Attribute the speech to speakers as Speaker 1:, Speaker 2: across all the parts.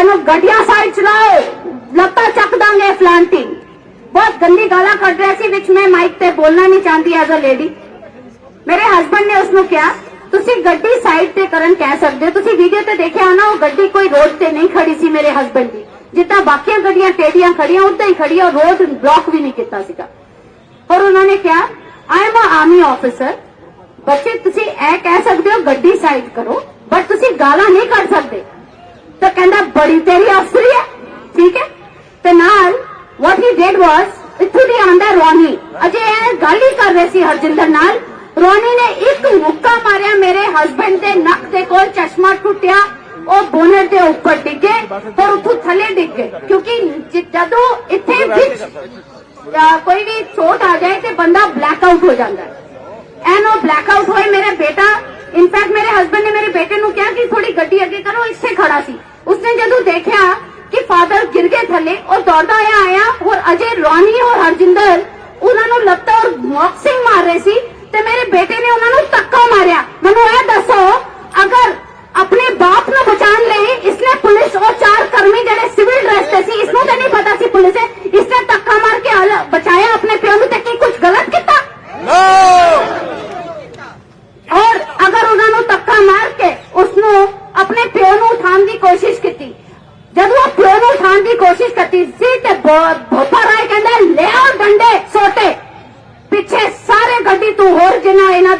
Speaker 1: ਇਹਨੂੰ ਗੱਡੀਆਂ ਸਾਈਡ ਚਲਾਓ। ਲੱਤਾਂ ਚੱਕ ਦਾਂਗੇ ਫਲਾਂਟੀ। ਬਹੁਤ ਗੰਦੀ ਗਾਲਾਂ ਕੱਢ ਰਿਹਾ ਸੀ, ਵਿੱਚ ਮੈਂ ਮਾਈਕ ਤੇ ਬੋਲਣਾ ਨਹੀਂ ਚਾਹੁੰਦੀ ਐਜ਼ ਅ ਲੇਡੀ ਮੇਰੇ ਹਸਬੰਡ ਨੇ ਉਸ ਨੂੰ ਕਿਹਾ, ਤੁਸੀਂ ਗੱਡੀ ਸਾਈਡ ਤੇ ਕਰਨ ਕਹਿ ਸਕਦੇ ਹੋ। ਤੁਸੀਂ ਵੀਡੀਓ ਤੇ ਦੇਖਿਆ ਹੋਣਾ, ਉਹ ਗੱਡੀ ਕੋਈ ਰੋਡ ਤੇ ਨਹੀਂ ਖੜੀ ਸੀ ਮੇਰੇ ਹਸਬੰਡ ਦੀ। ਜਿੱਦਾਂ ਬਾਕੀਆਂ ਗੱਡੀਆਂ ਟੇਡੀਆਂ ਖੜੀਆਂ, ਉਦਾਂ ਹੀ ਖੜੀ ਔਰ ਰੋਡ ਬਲੌਕ ਵੀ ਨਹੀਂ ਕੀਤਾ ਸੀਗਾ। ਔਰ ਉਹਨਾਂ ਨੇ ਕਿਹਾ ਆਈ ਐਮ ਆਰਮੀ ਆਫੀਸਰ ਬੱਚੇ, ਤੁਸੀਂ ਇਹ ਕਹਿ ਸਕਦੇ ਹੋ ਗੱਡੀ ਸਾਈਡ ਕਰੋ ਬਟ ਤੁਸੀਂ ਗਾਲਾਂ ਨਹੀਂ ਕੱਢ ਸਕਦੇ। ਤਾਂ ਕਹਿੰਦਾ ਬੜੀ ਤੇਰੀ ਅਫਸਰੀ ਹੈ। ਠੀਕ ਹੈ? ਤੇ ਨਾਲ ਵਾਟ ਹੀ ਡਿਡ ਵਾਸ ਇੱਥੋਂ ਦੀ ਆਂਦਾ ਰੋਨੀ। ਅਜੇ ਇਹ ਗੱਲ ਹੀ ਕਰ ਰਹੇ ਸੀ ਹਰਜਿੰਦਰ ਨਾਲ। ਰੋਨੀ ਨੇ ਇੱਕ ਮੁੱਕਾ ਮਾਰਿਆ ਮੇਰੇ ਹਸਬੰਡ ਦੇ ਨੱਕ ਦੇ ਕੋਲ, ਚਸ਼ਮਾ ਟੁੱਟਿਆ। ਉਹ ਬੋਨਰ ਦੇ ਉੱਪਰ ਡਿੱਗੇ ਔਰ ਉੱਥੋਂ ਥੱਲੇ ਡਿੱਗ ਗਏ। ਕਿਉਂਕਿ ਜਦੋਂ ਇੱਥੇ ਵਿੱਚ ਕੋਈ ਵੀ ਚੋਟ ਆ ਜਾਏ ਤੇ ਬੰਦਾ ਬਲੈਕ ਆਊਟ ਹੋ ਜਾਂਦਾ ਹੈ। ਐਨ ਉਹ ਬਲੈਕ ਆਊਟ ਹੋਏ ਮੇਰਾ ਬੇਟਾ। ਇਨਫੈਕਟ ਮੇਰੇ ਹਸਬੰਡ ਨੇ ਮੇਰੇ ਬੇਟੇ ਨੂੰ ਕਿਹਾ ਕਿ ਥੋੜੀ ਗੱਡੀ ਅੱਗੇ ਕਰੋ, ਇੱਥੇ ਖੜਾ ਸੀ। ਉਸਨੇ ਜਦੋਂ ਦੇਖਿਆ ਕਿ ਫਾਦਰ ਗਿਰ ਗਏ ਥੱਲੇ ਔਰ ਦੌੜਦਾ ਆਇਆ ਆਇਆ ਔਰ ਅਜੇ ਰੋਨੀ ਔਰ ਹਰਜਿੰਦਰ ਉਹਨਾਂ ਨੂੰ ਲੱਤਾਂ ਔਰ ਬਾਕਸਿੰਗ ਮਾਰ ਰਹੇ ਸੀ ਤੇ ਮੇਰੇ ਬੇਟੇ ਨੇ ਉਹਨਾਂ ਨੂੰ ਧੱਕਾ ਮਾਰਿਆ ਮੈਨੂੰ ਇਹ ਦੱਸੋ ਅਗਰ ਆਪਣੇ ਬਾਪ ਨੂੰ ਬਚਾਉਣ ਲਈ ਇਸਨੇ ਪੁਲਿਸ ਉਹ ਚਾਰ ਕਰਮੀ ਜਿਹੜੇ ਸਿਵਲ ਡਰੈਸ ਤੇ ਸੀ ਇਸਨੂੰ ਤਾਂ ਨਹੀਂ ਪਤਾ ਸੀ ਪੁਲਿਸ ਹੈ ਇਸਨੇ ਧੱਕਾ ਮਾਰ ਕੇ ਹਲ- ਬਚਾਇਆ ਆਪਣੇ ਪਿਓ ਨੂੰ ਤੇ ਕੀ ਕੁਝ ਗਲਤ ਕੀਤਾ ਔਰ ਅਗਰ ਉਹਨਾਂ ਨੂੰ ਧੱਕਾ ਮਾਰ ਕੇ ਉਸ ਨੂੰ ਆਪਣੇ ਪਿਓ ਨੂੰ ਉਠਾਉਣ ਦੀ ਕੋਸ਼ਿਸ਼ ਕੀਤੀ ਜਦੋਂ ਉਹ ਪਿਓ ਨੂੰ ਉਠਾਉਣ ਦੀ ਕੋਸ਼ਿਸ਼ ਕਰਤੀ ਸੀ ਤੇ ਭੋਪਾ ਰਾਏ ਕਹਿੰਦਾ ਲੈ ਆਓ ਡੰਡੇ ਸੋਟੇ ਪਿੱਛੇ ਸਾਰੇ ਗੱਡੀ ਤੂੰ ਹੋਰ ਜਿਨ੍ਹਾਂ ਇਹਨਾਂ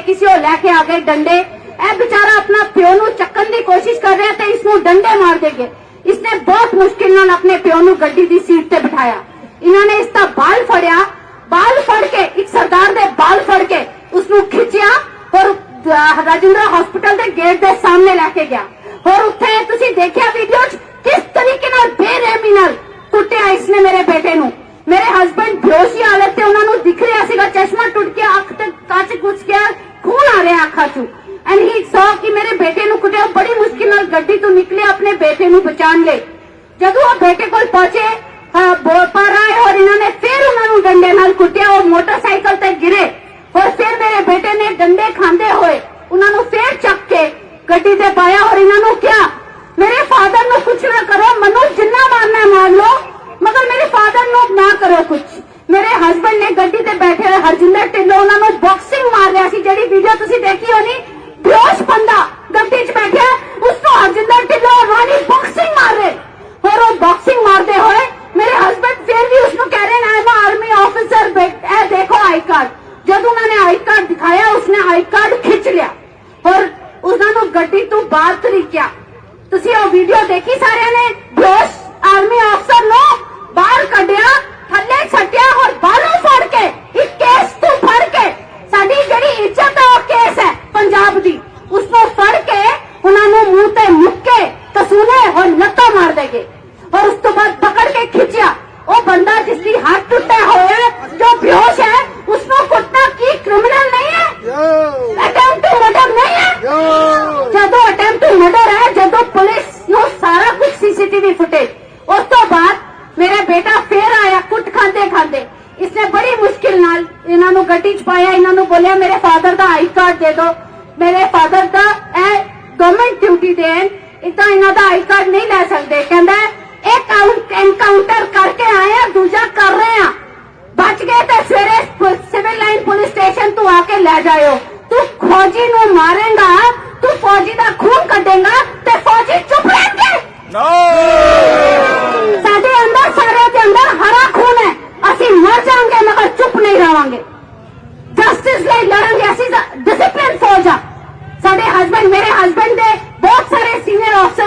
Speaker 1: ਦੇ ਕਿਸੇ ਉਹ ਲੈ ਕੇ ਆ ਗਏ ਡੰਡੇ। ਇਹ ਵਿਚਾਰਾ ਆਪਣਾ ਪਿਓ ਨੂੰ ਚੱਕਣ ਦੀ ਕੋਸ਼ਿਸ਼ ਕਰ ਰਿਹਾ ਤੇ ਇਸ ਨੂੰ ਡੰਡੇ ਮਾਰ ਦੇਗੇ। ਇਸਨੇ ਬਹੁਤ ਮੁਸ਼ਕਿਲ ਨਾਲ ਆਪਣੇ ਪਿਓ ਨੂੰ ਗੱਡੀ ਦੀ ਸੀਟ ਤੇ ਬਿਠਾਇਆ। ਇਹਨਾਂ ਨੇ ਇਸ ਦਾ ਬਾਲ ਫੜਿਆ। ਬਾਲ ਫੜ ਕੇ, ਇੱਕ ਸਰਦਾਰ ਦੇ ਬਾਲ ਫੜ ਕੇ ਉਸ ਨੂੰ ਖਿੱਚਿਆ ਔਰ ਰਾਜਿੰਦਰਾ ਹਸਪੀਟਲ ਦੇ ਗੇਟ ਦੇ ਸਾਹਮਣੇ ਲੈ ਕੇ ਗਿਆ। ਔਰ ਉੱਥੇ ਤੁਸੀਂ ਦੇਖਿਆ ਵੀਡੀਓ 'ਚ ਕਿਸ ਤਰੀਕੇ ਨਾਲ ਬੇਰਹਿਮੀ ਨਾਲ ਕੁੱਟਿਆ ਇਸਨੇ ਮੇਰੇ ਬੇਟੇ ਨੂੰ। ਮੇਰੇ ਹਸਬੰਡ ਬੇਹੋਸ਼ੀ ਹਾਲਤ ਤੇ ਉਹਨਾਂ ਨੂੰ ਦਿਖ ਰਿਹਾ ਸੀਗਾ। ਚਸ਼ਮਾ ਟੁੱਟ ਗਿਆ ਅੱਖ ਤੇ ਕੱਚ ਗੁੱਚ ਗਿਆ। ਖੂਨ ਆ ਰਿਹਾ ਅੱਖਾਂ 'ਚੋਂ। ਐਂਡ ਹੀ ਸੌ ਕਿ ਮੇਰੇ ਬੇਟੇ ਨੂੰ ਕੁੱਟਿਆ ਬੜੀ ਮੁਸ਼ਕਿਲ ਨਾਲ ਗੱਡੀ ਤੋਂ ਨਿਕਲੇ ਆਪਣੇ ਬੇਟੇ ਨੂੰ ਬਚਾਉਣ ਲਈ। ਜਦੋਂ ਉਹ ਬੇਟੇ ਕੋਲ ਪਹੁੰਚੇ, ਹਾਂ ਬੋਪਾ ਰਾਏ ਔਰ ਇਹਨਾਂ ਨੇ ਫਿਰ ਉਹਨਾਂ ਨੂੰ ਡੰਡੇ ਨਾਲ ਕੁੱਟਿਆ ਉਹ ਮੋਟਰਸਾਈਕਲ ਤੇ ਗਿਰੇ ਔਰ ਫਿਰ ਮੇਰੇ ਬੇਟੇ ਨੇ ਡੰਡੇ ਖਾਂਦੇ ਹੋਏ ਉਹਨਾਂ ਨੂੰ ਫਿਰ ਚੱਕ ਕੇ ਗੱਡੀ ਤੇ ਪਾਇਆ ਔਰ ਇਹਨਾਂ ਨੂੰ ਕਿਹਾ ਮੇਰੇ ਫਾਦਰ ਨੂੰ ਕੁਝ ਨਾ ਕਰੋ ਮੈਨੂੰ ਜਿੰਨਾ ਮਾਰਨਾ ਹੈ ਮਾਰ ਲਓ ਮਗਰ ਮੇਰੇ ਫਾਦਰ ਨੂੰ ਨਾ ਕਰੋ ਕੁਝ ਮੇਰੇ ਹਸਬੰਡ ਨੇ ਗੱਡੀ ਤੇ ਬੈਠੇ ਹੋਏ ਹਰਜਿੰਦਰ ਢਿੱਲੋਂ ਉਹਨਾਂ ਨੂੰ ਬਾਕਸਿੰਗ ਮਾਰ ਰਿਹਾ ਸੀ ਜਿਹੜੀ ਵੀਡੀਓ ਤੁਸੀਂ ਬੇਹੋਸ਼ ਬੰਦਾ ਗੱਡੀ 'ਚ ਬੈਠਿਆ, ਉਸ ਨੂੰ ਹਰਜਿੰਦਰ ਢਿੱਲੋਂ ਔਰ ਬਾਕਸਿੰਗ ਮਾਰ ਰਹੇ। ਔਰ ਉਹ ਬਾਕਸਿੰਗ ਮਾਰਦੇ ਹੋਏ ਮੇਰੇ ਹਸਬੰਡ ਫਿਰ ਵੀ ਉਸ ਨੂੰ ਕਹਿ ਰਹੇ ਨੇ ਮੈਂ ਆਰਮੀ ਆਫੀਸਰ ਇਹ ਦੇਖੋ ਆਈ ਕਾਰਡ ਜਦ ਉਹਨਾਂ ਨੇ ਆਈ ਕਾਰਡ ਦਿਖਾਇਆ, ਉਸਨੇ ਆਈ ਕਾਰਡ ਖਿੱਚ ਲਿਆ। ਔਰ ਉਹਨਾਂ ਨੂੰ ਗੱਡੀ ਤੋਂ ਬਾਹਰ ਤਰੀਕਿਆ ਤੁਸੀਂ ਉਹ ਵੀਡੀਓ ਦੇਖੀ ਸਾਰਿਆਂ ਨੇ? ਬੇਹੋਸ਼ ਆਰਮੀ ਅਫਸਰ ਨੂੰ ਬਾਹਰ ਕੱਢਿਆ, ਥੱਲੇ ਛੱਡਿਆ ਔਰ ਬਾਹਰੋਂ ਫੜ ਕੇ, ਇੱਕ ਕੇਸ ਤੋਂ ਫੜ ਕੇ। ਸਾਡੀ ਜਿਹੜੀ ਇੱਜ਼ਤ ਹੈ, ਉਹ ਕੇਸ ਪੰਜਾਬ ਦੀ ਉਸ ਨੂੰ ਫੜ ਕੇ ਉਹਨਾਂ ਨੂੰ ਮੂੰਹ ਤੇ ਮੁੱਕੇ ਕਸੂਨੇ ਔਰ ਲੱਤਾਂ ਮਾਰ ਦੇਗੇ। ਔਰ ਉਸ ਤੋਂ ਬਾਅਦ ਪਕੜ ਕੇ ਖਿੱਚਿਆ। ਉਹ ਬੰਦਾ ਜਿਸ ਦੀ ਹੱਥ ਟੁੱਟਿਆ ਹੋਇਆ ਹੈ ਜੋ ਬੇਹੋਸ਼ ਹੈ ਉਸ ਨੂੰ ਕੁੱਟਣਾ ਕੀ ਕ੍ਰਿਮੀਨਲ ਨਹੀਂ ਹੈ? ਅਟੈਂਪਟ ਟੂ ਮਰਡਰ ਨਹੀਂ ਹੈ? ਜਦੋਂ ਅਟੈਂਪਟ ਟੂ ਮਰਡਰ ਹੈ ਜਦੋਂ ਪੁਲਿਸ ਨੂੰ ਸਾਰਾ ਕੁਝ ਸੀਸੀਟੀਵੀ ਫੁਟੇਜ ਉਸ ਤੋਂ ਬਾਅਦ ਮੇਰਾ ਬੇਟਾ ਫੇਰ ਆਇਆ ਕੁੱਟ ਖਾਂਦੇ ਖਾਂਦੇ। ਇਸਨੇ ਬੜੀ ਮੁਸ਼ਕਿਲ ਨਾਲ ਇਹਨਾਂ ਨੂੰ ਗੱਡੀ 'ਚ ਪਾਇਆ ਇਹਨਾਂ ਨੂੰ ਬੋਲਿਆ ਮੇਰੇ ਫਾਦਰ ਦਾ ਆਈ ਕਾਰਡ ਦੇ ਦਿਓ। ਮੇਰੇ ਫਾਦਰ ਦਾ ਇਹ ਗਵਰਨਮੈਂਟ ਡਿਊਟੀ ਦੇਣ ਇਦਾਂ ਇਹਨਾਂ ਦਾ ਆਈ ਕਾਰਡ ਨਹੀਂ ਲੈ ਸਕਦੇ। ਕਹਿੰਦਾ ਇੱਕ ਐਨਕਾਊਂਟਰ ਕਰਕੇ ਆਏ ਆ ਦੂਜਾ ਕਰ ਰਹੇ ਆ। ਬਚ ਗਏ ਤੇ ਸਵੇਰੇ ਸਿਵਲ ਲਾਈਨ ਪੁਲਿਸ ਸਟੇਸ਼ਨ ਤੋਂ ਆ ਕੇ ਲੈ ਜਾਇਓ। ਤੂੰ ਫੌਜੀ ਨੂੰ ਮਾਰੇਗਾ ਤੂੰ ਫੌਜੀ ਦਾ ਖੂਨ ਕੱਢੇਗਾ ਤੇ ਫੌਜੀ ਚੁੱਪ ਰਹਿਣਗੇ ਸਾਡੇ ਅੰਦਰ ਸਾਰੇ ਦੇ ਅੰਦਰ ਹਰਾ ਖੂਨ ਹੈ। ਅਸੀਂ ਮਰ ਜਾਾਂਗੇ ਮਗਰ ਚੁੱਪ ਨਹੀਂ ਰਵਾਂਗੇ ਜਸਟਿਸ ਲਈ ਲੜਾਂਗੇ ਅਸੀਂ ਡਿਸਪਲਿਨ ਫੌਜ ਆ ਸਾਡੇ ਹਸਬੰਡ ਮੇਰੇ ਹਸਬੰਡ ਦੇ ਬਹੁਤ ਸਾਰੇ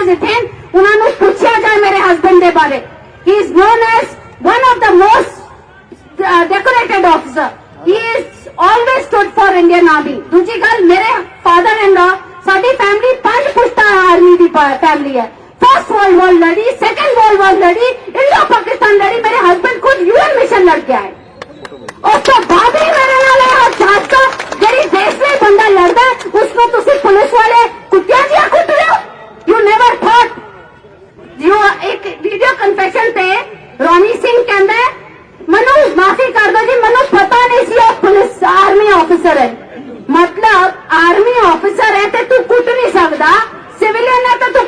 Speaker 1: ਸੀਨੀਅਰ ਆਫਸਰਸ ਇੱਥੇ ਹਨ। ਉਹਨਾਂ ਨੂੰ ਪੁੱਛਿਆ ਜਾਏ ਮੇਰੇ ਹਸਬੰਡ ਦੇ ਬਾਰੇ he is known as one of the most decorated officer he is always stood for Indian army ਦੂਜੀ ਗੱਲ ਮੇਰੇ ਫਾਦਰ ਇਨ ਲਾ ਸਾਡੀ ਫੈਮਿਲੀ ਪੰਜ ਪੁਸ਼ਤਾ ਆਰਮੀ ਦੀ ਫੈਮਿਲੀ ਹੈ ਫਸਟ ਵਰਲਡ ਵਾਰ ਲੜੀ ਸੈਕੰਡ ਵਰਲਡ ਵਾਰ ਲੜੀ ਇੰਡੋ ਪਾਕਿਸਤਾਨ ਲੜੀ ਮੇਰੇ ਹਸਬੰਡ ਖੁਦ ਯੂਐਨ ਮਿਸ਼ਨ ਲੜ ਕੇ ਆਏ ਉਸ ਤੋਂ ਬਾਅਦ ਹੀ ਮੇਰੇ ਨਾਲ ਇਹ ਜਾਂਚ ਕਰ ਜਿਹੜੀ ਦੇਸ਼ ਲਈ ਬੰਦਾ ਲੜਦਾ ਹੈ, ਉਸ ਨੂੰ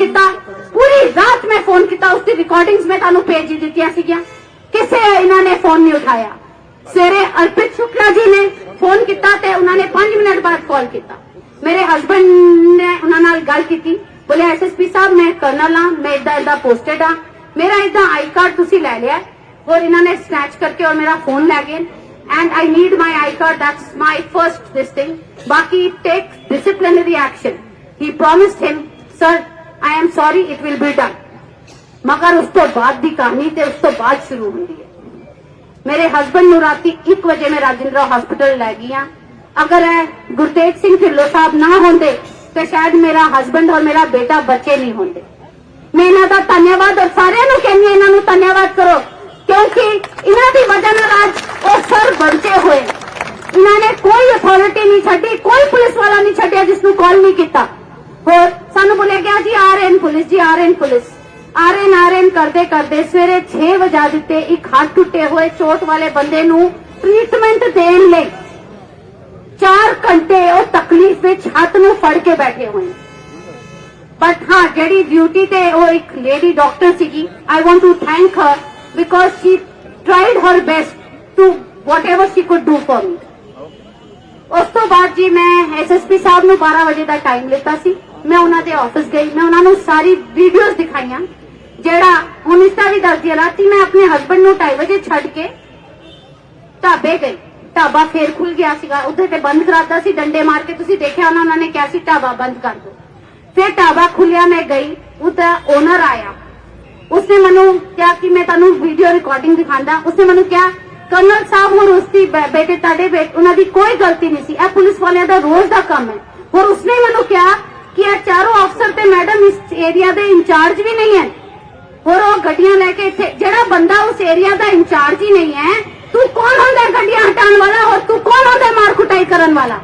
Speaker 1: ਕੀਤਾ ਪੂਰੀ ਰਾਤ ਮੈਂ ਫੋਨ ਕੀਤਾ, ਉਸ ਦੀ ਰਿਕਾਰਡਿੰਗਸ ਮੈਂ ਤੁਹਾਨੂੰ ਭੇਜ ਦਿੱਤੀਆਂ ਸੀਗੀਆਂ। ਕਿਸੇ ਇਹਨਾਂ ਨੇ ਫੋਨ ਨਹੀਂ ਉਠਾਇਆ। ਸਵੇਰੇ ਅਰਪਿਤ ਸ਼ੁਕਲਾ ਜੀ ਨੇ ਫੋਨ ਕੀਤਾ ਤੇ ਉਹਨਾਂ ਨੇ 5 ਮਿੰਟ ਬਾਅਦ ਕਾਲ ਕੀਤਾ। ਮੇਰੇ ਹਸਬੰਡ ਨੇ ਉਹਨਾਂ ਨਾਲ ਗੱਲ ਕੀਤੀ। ਬੋਲੇ ਐਸਐਸਪੀ ਸਾਹਿਬ, ਮੈਂ ਕਰਨਲ ਹਾਂ, ਮੈਂ ਇਦਾਂ ਇਦਾਂ ਪੋਸਟਡ ਹਾਂ। ਮੇਰਾ ਇਦਾਂ ਆਈ ਕਾਰਡ ਤੁਸੀਂ ਲੈ ਲਿਆ ਹੈ। ਔਰ ਇਹਨਾਂ ਨੇ ਸਨੈਚ ਕਰਕੇ ਔਰ ਮੇਰਾ ਫੋਨ ਲੈ ਗਏ and I need my I card that's my first this thing ਬਾਕੀ take disciplinary action he promised him sir I am sorry it will be done ਮਗਰ ਉਸ ਤੋਂ ਬਾਅਦ ਦੀ ਕਹਾਣੀ ਤੇ ਉਸ ਤੋਂ ਬਾਅਦ ਸ਼ੁਰੂ ਹੁੰਦੀ ਹੈ ਮੇਰੇ ਹਸਬੰਡ ਨੂੰ ਰਾਤੀ 1 ਵਜੇ ਮੈਂ ਰਾਜਿੰਦਰਾ ਹਸਪੀਟਲ ਲੈ ਗਈ ਹਾਂ ਅਗਰ ਇਹ ਗੁਰਤੇਜ ਸਿੰਘ ਢਿੱਲੋਂ ਸਾਹਿਬ ਨਾ ਹੁੰਦੇ ਤੇ ਸ਼ਾਇਦ ਮੇਰਾ ਹਸਬੰਡ ਔਰ ਮੇਰਾ ਬੇਟਾ ਬੱਚੇ ਨਹੀਂ ਹੁੰਦੇ ਮੈਂ ਇਹਨਾਂ ਦਾ ਧੰਨਵਾਦ ਔਰ ਸਾਰਿਆਂ ਨੂੰ ਕਹਿੰਦੀ ਹਾਂ ਇਹਨਾਂ ਨੂੰ ਧੰਨਵਾਦ ਕਰੋ ਕਿਉਂਕਿ ਇਹਨਾਂ ਦੀ ਵਜ੍ਹਾ ਨਾਲ ਅੱਜ ਉਹ ਸਰ ਬਚੇ ਹੋਏ ਇਹਨਾਂ ਨੇ ਕੋਈ ਅਥਾਰਟੀ ਨਹੀਂ ਛੱਡੀ ਕੋਈ ਪੁਲਿਸ ਵਾਲਾ ਨਹੀਂ ਛੱਡਿਆ ਜਿਸ ਨੂੰ ਕਾਲ ਨਹੀਂ ਕੀਤਾ ਹੋਰ ਸਾਨੂੰ ਬੋਲਿਆ ਗਿਆ ਜੀ, ਆ ਰਹੇ ਪੁਲਿਸ ਜੀ, ਆ ਰਹੇ ਪੁਲਿਸ। ਆ ਰਹੇ ਨੇ, ਆ ਕਰਦੇ ਕਰਦੇ ਸਵੇਰੇ 6 ਵਜੇ ਦਿੱਤੇ, ਇੱਕ ਹੱਥ ਟੁੱਟੇ ਹੋਏ ਚੋਟ ਵਾਲੇ ਬੰਦੇ ਨੂੰ ਟ੍ਰੀਟਮੈਂਟ ਦੇਣ ਲਈ। 4 ਘੰਟੇ ਉਹ ਤਕਲੀਫ ਵਿੱਚ ਹੱਥ ਨੂੰ ਫੜ ਕੇ ਬੈਠੇ ਹੋਏ ਨੇ। ਬਟ ਹਾਂ, ਜਿਹੜੀ ਡਿਊਟੀ ਤੇ ਉਹ ਇੱਕ ਲੇਡੀ ਡਾਕਟਰ ਸੀਗੀ I want to thank her because she tried her best to whatever she could do for me ਉਸ ਤੋਂ ਬਾਅਦ ਜੀ ਮੈਂ ਐਸਐਸਪੀ ਸਾਹਿਬ ਨੂੰ 12 ਵਜੇ ਦਾ ਟਾਈਮ ਲਿੱਤਾ ਸੀ। ਮੈਂ ਉਹਨਾਂ ਦੇ ਆਫਿਸ ਗਈ। ਮੈਂ ਉਹਨਾਂ ਨੂੰ ਸਾਰੀ ਵੀਡੀਓਜ਼ ਦਿਖਾਈਆਂ। ਜਿਹੜਾ ਹੁਣ ਇਸ ਦਾ ਵੀ ਦੱਸਦੀ ਰਾਤੀ ਮੈਂ ਆਪਣੇ ਹਸਬੰਡ ਨੂੰ 2:30 ਵਜੇ ਛੱਡ ਕੇ ਢਾਬੇ ਗਈ। ਢਾਬਾ ਫੇਰ ਖੁੱਲ ਗਿਆ ਸੀਗਾ। ਉੱਥੇ ਤੇ ਬੰਦ ਕਰਾਤਾ ਸੀ। ਡੰਡੇ ਮਾਰ ਕੇ ਤੁਸੀਂ ਦੇਖਿਆ ਉਹਨਾਂ ਉਹਨਾਂ ਨੇ ਕਿਹਾ ਸੀ ਢਾਬਾ ਬੰਦ ਕਰ ਦਿਓ। ਫਿਰ ਢਾਬਾ ਖੁੱਲਿਆ ਮੈਂ ਗਈ। ਉਹਦਾ ਓਨਰ ਆਇਆ। ਉਸਨੇ ਮੈਨੂੰ ਕਿਹਾ ਕਿ ਮੈਂ ਤੁਹਾਨੂੰ ਵੀਡੀਓ ਰਿਕਾਰਡਿੰਗ ਦਿਖਾਉਂਦਾ। ਉਸਨੇ ਮੈਨੂੰ ਕਿਹਾ ਕਰਨਲ ਸਾਹਿਬ ਹੁਣ ਉਸਦੀ ਬੇਟੇ ਤੁਹਾਡੇ ਉਹਨਾਂ ਦੀ ਕੋਈ ਗਲਤੀ ਨਹੀਂ ਸੀ। ਇਹ ਪੁਲਿਸ ਵਾਲਿਆਂ ਦਾ ਰੋਜ਼ ਦਾ ਕੰਮ ਹੈ। ਹੋਰ ਉਸਨੇ ਮੈਨੂੰ ਕਿਹਾ ਕਿ ਇਹ ਚਾਰੋਂ ਅਫਸਰ ਤੇ ਮੈਡਮ ਇਸ ਏਰੀਆ ਦੇ ਇੰਚਾਰਜ ਵੀ ਨਹੀਂ ਹੈ। ਹੋਰ ਉਹ ਗੱਡੀਆਂ ਲੈ ਕੇ ਇੱਥੇ ਜਿਹੜਾ ਬੰਦਾ ਉਸ ਏਰੀਆ ਦਾ ਇੰਚਾਰਜ ਹੀ ਨਹੀਂ ਹੈ, ਤੂੰ ਕੌਣ ਹੁੰਦਾ ਗੱਡੀਆਂ ਹਟਾਉਣ ਵਾਲਾ? ਔਰ ਤੂੰ ਕੌਣ ਹੁੰਦਾ ਮਾਰ ਕੁਟਾਈ ਕਰਨ ਵਾਲਾ?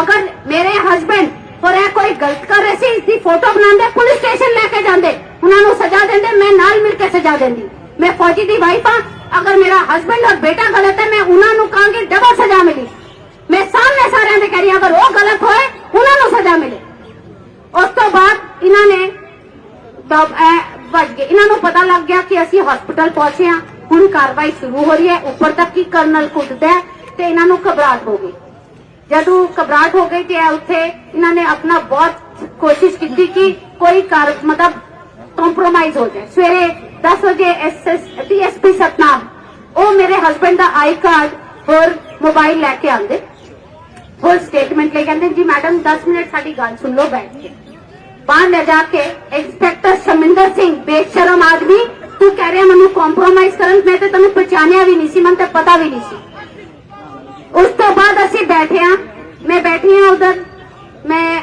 Speaker 1: ਅਗਰ ਮੇਰੇ ਹਸਬੰਡ ਔਰ ਇਹ ਕੋਈ ਗਲਤ ਕਰ ਰਹੇ ਸੀ ਇਸ ਦੀ ਫੋਟੋ ਬਣਾਉਂਦੇ, ਪੁਲਿਸ ਸਟੇਸ਼ਨ ਲੈ ਕੇ ਜਾਂਦੇ, ਉਹਨਾਂ ਨੂੰ ਸਜ਼ਾ ਦਿੰਦੇ, ਮੈਂ ਨਾਲ ਮਿਲ ਕੇ ਸਜ਼ਾ ਦਿੰਦੀ। ਮੈਂ ਫੌਜੀ ਦੀ ਵਾਈਫ ਆ ਅਗਰ ਮੇਰਾ ਹਸਬੰਡ ਔਰ ਬੇਟਾ ਗਲਤ ਹੈ, ਮੈਂ ਉਹਨਾਂ ਨੂੰ ਕਹਾਂਗੀ ਡਬਲ ਸਜ਼ਾ ਮਿਲੀ। ਮੈਂ ਸਾਹਮਣੇ ਸਾਰਿਆਂ ਦੇ ਕਹਿ ਰਹੀ ਅਗਰ ਉਹ ਗਲਤ ਹੋਏ, ਉਹਨਾਂ ਨੂੰ ਸਜ਼ਾ ਮਿਲੇ। ਉਸ ਤੋਂ ਬਾਅਦ ਇਹਨਾਂ ਨੇ ਤਬ ਵੱਜ ਗਏ। ਇਹਨਾਂ ਨੂੰ ਪਤਾ ਲੱਗ ਗਿਆ ਕਿ ਅਸੀਂ ਹਸਪੀਟਲ ਪਹੁੰਚੇ ਹਾਂ। ਹੁਣ ਕਾਰਵਾਈ ਸ਼ੁਰੂ ਹੋ ਰਹੀ ਹੈ। ਉੱਪਰ ਤੱਕ ਹੀ ਕਰਨਲ ਕੁੱਟਦਾ ਤੇ ਇਹਨਾਂ ਨੂੰ ਘਬਰਾਹਟ ਹੋ ਗਈ। ਜਦੋਂ ਘਬਰਾਹਟ ਹੋ ਗਈ ਤੇ ਉੱਥੇ ਇਹਨਾਂ ਨੇ ਆਪਣਾ ਬਹੁਤ ਕੋਸ਼ਿਸ਼ ਕੀਤੀ ਕਿ ਕੋਈ ਕਾਰ ਮਤਲਬ ਕੰਪਰੋਮਾਈਜ਼ ਹੋ ਜਾਏ। ਸਵੇਰੇ 10 ਵਜੇ ਐਸਐਸ ਡੀਐਸਪੀ ਸਤਨਾਮ ਉਹ ਮੇਰੇ ਹਸਬੰਡ ਦਾ ਆਈ ਕਾਰਡ ਹੋਰ ਮੋਬਾਈਲ ਲੈ ਕੇ ਆਂਦੇ ਹੋਰ ਸਟੇਟਮੈਂਟ ਲੈ ਕਹਿੰਦੇ ਜੀ ਮੈਡਮ 10 ਮਿੰਟ ਸਾਡੀ ਗੱਲ ਸੁਣ ਲਓ ਬੈਠ ਕੇ। ਬਾਹਰ ਲੈ ਜਾ ਕੇ ਇੰਸਪੈਕਟਰ ਸ਼ਮਿੰਦਰ ਸਿੰਘ, ਬੇਸ਼ਰਮ ਆਦਮੀ, ਤੂੰ ਕਹਿ ਰਿਹਾ ਮੈਨੂੰ ਕੰਪਰੋਮਾਈਜ਼ ਕਰਨ, ਮੈਂ ਤੇ ਤੈਨੂੰ ਪਛਾਣਿਆ ਵੀ ਨਹੀਂ ਸੀ, ਮੈਨੂੰ ਤੇ ਪਤਾ ਵੀ ਨਹੀਂ ਸੀ। ਉਸ ਤੋਂ ਬਾਅਦ ਅਸੀਂ ਬੈਠੇ ਹਾਂ, ਮੈਂ ਬੈਠੀ ਆ ਉਧਰ, ਮੈਂ